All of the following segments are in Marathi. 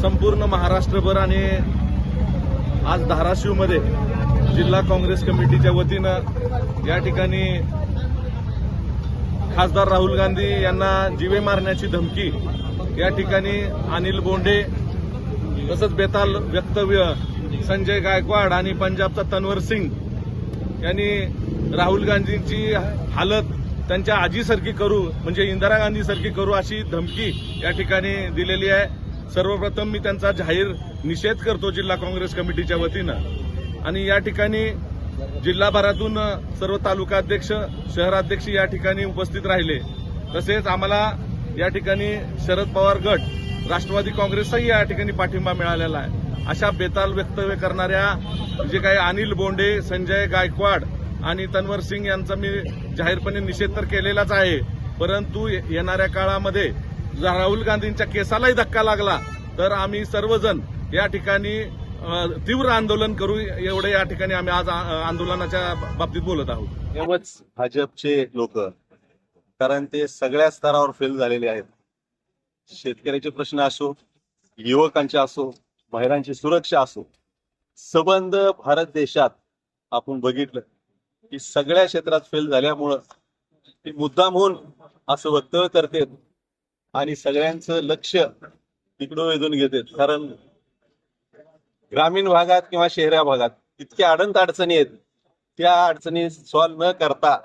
संपूर्ण महाराष्ट्रभर आणि आज धाराशिवमध्ये जिल्हा काँग्रेस कमिटीच्या वतीनं या ठिकाणी खासदार राहुल गांधी यांना जीवे मारण्याची धमकी या ठिकाणी अनिल बोंडे तसंच बेताल वक्तव्य संजय गायकवाड आणि पंजाबचा तन्वर सिंग यांनी राहुल गांधींची हालत त्यांच्या आजीसारखी करू म्हणजे इंदिरा गांधीसारखी करू अशी धमकी या ठिकाणी दिलेली आहे. सर्वप्रथम मी त्यांचा जाहीर निषेध करतो जिल्हा काँग्रेस कमिटीच्या वतीनं. आणि या ठिकाणी जिल्हाभरातून सर्व तालुकाध्यक्ष शहराध्यक्ष या ठिकाणी उपस्थित राहिले. तसेच आम्हाला या ठिकाणी शरद पवार गट राष्ट्रवादी काँग्रेसचाही या ठिकाणी पाठिंबा मिळालेला आहे. अशा बेताल वक्तव्य करणाऱ्या जे काही अनिल बोंडे संजय गायकवाड आणि तन्वर सिंग यांचा मी जाहीरपणे निषेध तर केलेलाच आहे. परंतु येणाऱ्या काळामध्ये जर राहुल गांधींच्या केसालाही धक्का लागला तर आम्ही सर्वजण या ठिकाणी तीव्र आंदोलन करू एवढे या ठिकाणी आम्ही आज आंदोलनाच्या बाबतीत बोलत आहोत. तेव्हाच भाजपचे लोक कारण ते सगळ्या स्तरावर फेल झालेले आहेत. शेतकऱ्याचे प्रश्न असो युवकांचे असो महिलांची सुरक्षा असो संबंध भारत देशात आपण बघितलं की सगळ्या क्षेत्रात फेल झाल्यामुळं ते मुद्दाम होऊन असं वक्तव्य करते आणि सगळ्यांचं लक्ष तिकडं वेधून घेतात कारण ग्रामीण भागात किंवा शहरा भागात इतक्या अडंत अडचणी आहेत. त्या अडचणी सॉल्व न करता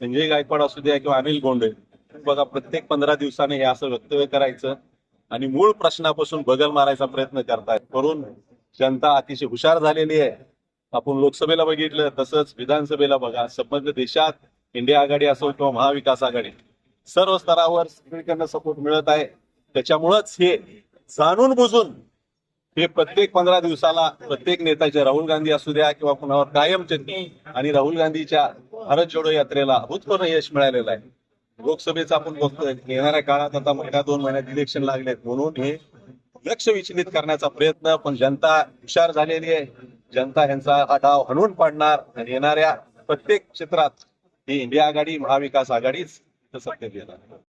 संजय गायकवाड असू द्या किंवा अनिल गोंडे बघा प्रत्येक पंधरा दिवसाने हे असं वक्तव्य करायचं आणि मूळ प्रश्नापासून बगल मारायचा प्रयत्न करतायत. करून जनता अतिशय हुशार झालेली आहे. आपण लोकसभेला बघितलं तसंच विधानसभेला बघा संबंध देशात इंडिया आघाडी असो किंवा महाविकास आघाडी सर्व स्तरावर सगळीकडनं सपोर्ट मिळत आहे. त्याच्यामुळंच हे जाणून बुजून हे प्रत्येक पंधरा दिवसाला प्रत्येक नेत्याचे राहुल गांधी असू द्या किंवा कुणावर कायम आणि राहुल गांधीच्या भारत जोडो यात्रेला अभूतपूर्व यश मिळालेलं आहे. लोकसभेचं आपण बघतोय येणाऱ्या काळात आता महिना दोन महिन्यात इलेक्शन लागलेत म्हणून हे लक्ष विचलित करण्याचा प्रयत्न पण जनता हुशार झालेली आहे. जनता यांचा हा डाव हणून पाडणार आणि येणाऱ्या प्रत्येक क्षेत्रात ही इंडिया आघाडी महाविकास आघाडीच Das sagt der Lehrer.